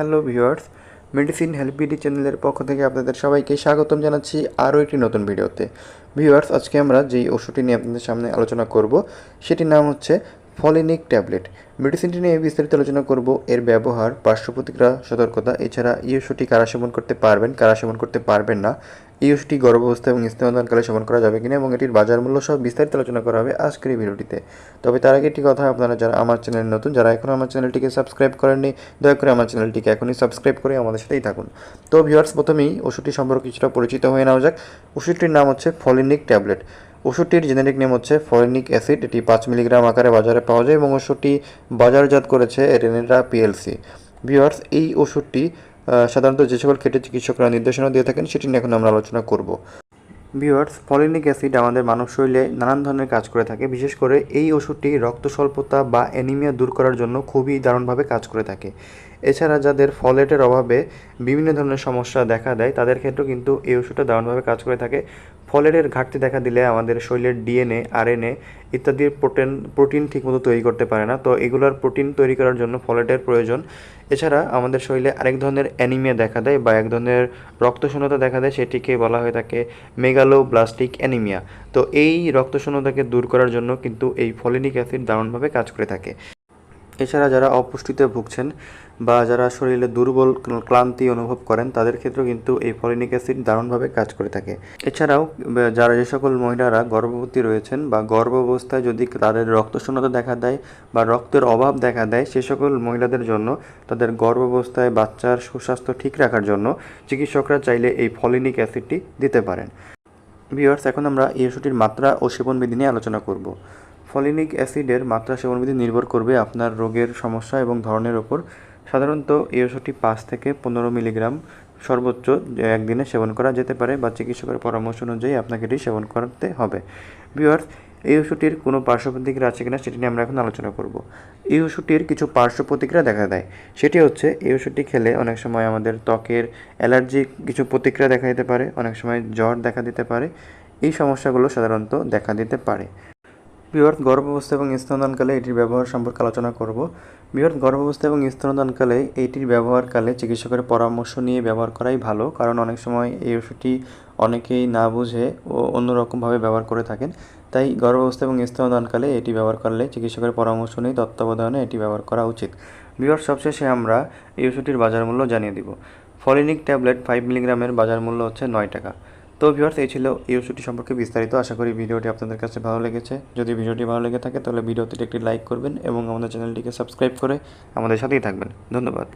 Hello viewers, medicine help BD চ্যানেলের পক্ষ থেকে আপনাদের সবাইকে স্বাগতম জানাচ্ছি আরও একটি নতুন ভিডিওতে। ভিউয়ার্স, আজকে আমরা যেই ওষুধটি নিয়ে আপনাদের সামনে আলোচনা করব, সেটির নাম হচ্ছে ফলিনিক ট্যাবলেট। মেডিসিনটি নিয়ে বিস্তারিত আলোচনা করব, এর ব্যবহার, পার্শ্ব প্রতিক্রিয়া, সতর্কতা, এছাড়া এই ওষুধটি কারা সেবন করতে পারবেন, কারা সেবন করতে পারবেন না এই ওষুধটি গর্ভাবস্থা এবং স্তনদানকালে সেবন করা যাবে কিনা এবং এটির বাজার মূল্য সহ বিস্তারিত আলোচনা করা হবে আজকের এই ভিডিওটিতে। তবে তার আগে একটি কথা আপনারা যারা আমার চ্যানেল নতুন, যারা এখনও আমার চ্যানেলটিকে সাবস্ক্রাইব করেননি, দয়া করে আমার চ্যানেলটিকে এখনই সাবস্ক্রাইব করে আমাদের সাথেই থাকুন। তো ভিউয়ার্স, প্রথমেই ওষুধটি সম্পর্কে কিছুটা পরিচিত হয়ে নেওয়া যাক। ওষুধটির নাম হচ্ছে ফলিনিক ট্যাবলেট। ওষুধটির জেনেরিক নেম হচ্ছে ফলিনিক অ্যাসিড। এটি পাঁচ মিলিগ্রাম আকারে বাজারে পাওয়া যায় এবং ওষুধটি বাজারজাত করেছে রেনেরা পিএলসি। ভিউয়ার্স, এই ওষুধটি সাধারণত যে সকল ক্ষেত্রে চিকিৎসকরা নির্দেশনা দিয়ে থাকেন, সেটি নিয়ে এখন আমরা আলোচনা করব। ভিওয়ার্স ফলিনিক অ্যাসিড আমাদের মানব শরীরে নানান ধরনের কাজ করে থাকে। বিশেষ করে এই ওষুধটি রক্ত স্বল্পতা বা অ্যানিমিয়া দূর করার জন্য খুবই দারুণভাবে কাজ করে থাকে। এছাড়া যাদের ফলেটের অভাবে বিভিন্ন ধরনের সমস্যা দেখা দেয়, তাদের ক্ষেত্রেও কিন্তু এই ওষুধটা দারুণভাবে কাজ করে থাকে। ফলেটের ঘাটতি দেখা দিলে আমাদের শরীরের ডিএনএ, আরএনএ ইত্যাদির প্রোটিন প্রোটিন ঠিকমতো তৈরি করতে পারে না। তো এগুলোর প্রোটিন তৈরি করার জন্য ফলেটের প্রয়োজন। এছাড়া আমাদের শরীরে আরেক ধরনের অ্যানিমিয়া দেখা দেয় বা এক ধরনের রক্তশূন্যতা দেখা দেয়, সেটিকে বলা হয়ে থাকে মেগালোব্লাস্টিক অ্যানিমিয়া। তো এই রক্তশূন্যতাকে দূর করার জন্য কিন্তু এই ফলিনিক অ্যাসিড দারুণভাবে কাজ করে থাকে। এছাড়া যারা অপুষ্টিতে ভুগছেন বা যারা শরীরে দুর্বল, ক্লান্তি অনুভব করেন, তাদের ক্ষেত্রেও কিন্তু এই ফলিনিক অ্যাসিড দারুণভাবে কাজ করে থাকে। এছাড়াও যারা যে সকল মহিলারা গর্ভবতী রয়েছেন বা গর্ভাবস্থায় যদি তাদের রক্তশূন্যতা দেখা দেয় বা রক্তের অভাব দেখা দেয়, সে সকল মহিলাদের জন্য, তাদের গর্ভাবস্থায় বাচ্চার সুস্বাস্থ্য ঠিক রাখার জন্য চিকিৎসকরা চাইলে এই ফলিনিক অ্যাসিডটি দিতে পারেন। ভিউয়ার্স, এখন আমরা এই ওষুধটির মাত্রা ও সেবনবিধি নিয়ে আলোচনা করব। ফলিনিক অ্যাসিডের মাত্রা সেবনবিধি নির্ভর করবে আপনার রোগের সমস্যা এবং ধরনের ওপর। সাধারণত এই ওষুধটি পাঁচ থেকে পনেরো মিলিগ্রাম সর্বোচ্চ একদিনে সেবন করা যেতে পারে বা চিকিৎসকের পরামর্শ অনুযায়ী আপনাকে এটি সেবন করতে হবে। ভিউয়ার্স, এই ওষুধটির কোনো পার্শ্ব প্রতিক্রিয়া আছে কিনা সেটি নিয়ে আমরা এখন আলোচনা করব। এই ওষুধটির কিছু পার্শ্ব প্রতিক্রিয়া দেখা দেয়। সেটি হচ্ছে, এই ওষুধটি খেলে অনেক সময় আমাদের ত্বকের অ্যালার্জি কিছু প্রতিক্রিয়া দেখা দিতে পারে, অনেক সময় জ্বর দেখা দিতে পারে। এই সমস্যাগুলো সাধারণত দেখা দিতে পারে। বৃহৎ গর্ভাবস্থা এবং স্তনদানকালে এটির ব্যবহার সম্পর্কে আলোচনা করব। বৃহৎ গর্ভাবস্থা এবং স্তনদানকালে এটির ব্যবহারকালে চিকিৎসকের পরামর্শ নিয়ে ব্যবহার করাই ভালো, কারণ অনেক সময় এই ওষুধটি অনেকেই না বুঝে ও অন্যরকমভাবে ব্যবহার করে থাকেন। তাই গর্ভাবস্থা এবং স্তনদানকালে এটি ব্যবহার করলে চিকিৎসকের পরামর্শ নিয়ে তত্ত্বাবধানে এটি ব্যবহার করা উচিত। বৃহৎ সবশেষে আমরা এই ওষুধটির বাজার মূল্য জানিয়ে দিব। ফলিনিক ট্যাবলেট ফাইভ মিলিগ্রামের বাজার মূল্য হচ্ছে নয় টাকা। তো ভিউয়ার্স এই ছিল এই ওষুধটি সম্পর্কে বিস্তারিত। আশা করি ভিডিওটি আপনাদের কাছে ভালো লেগেছে। যদি ভিডিওটি ভালো লেগে থাকে, তাহলে ভিডিওটিতে একটি লাইক করবেন এবং আমাদের চ্যানেলটিকে সাবস্ক্রাইব করে আমাদের সাথেই থাকবেন। ধন্যবাদ।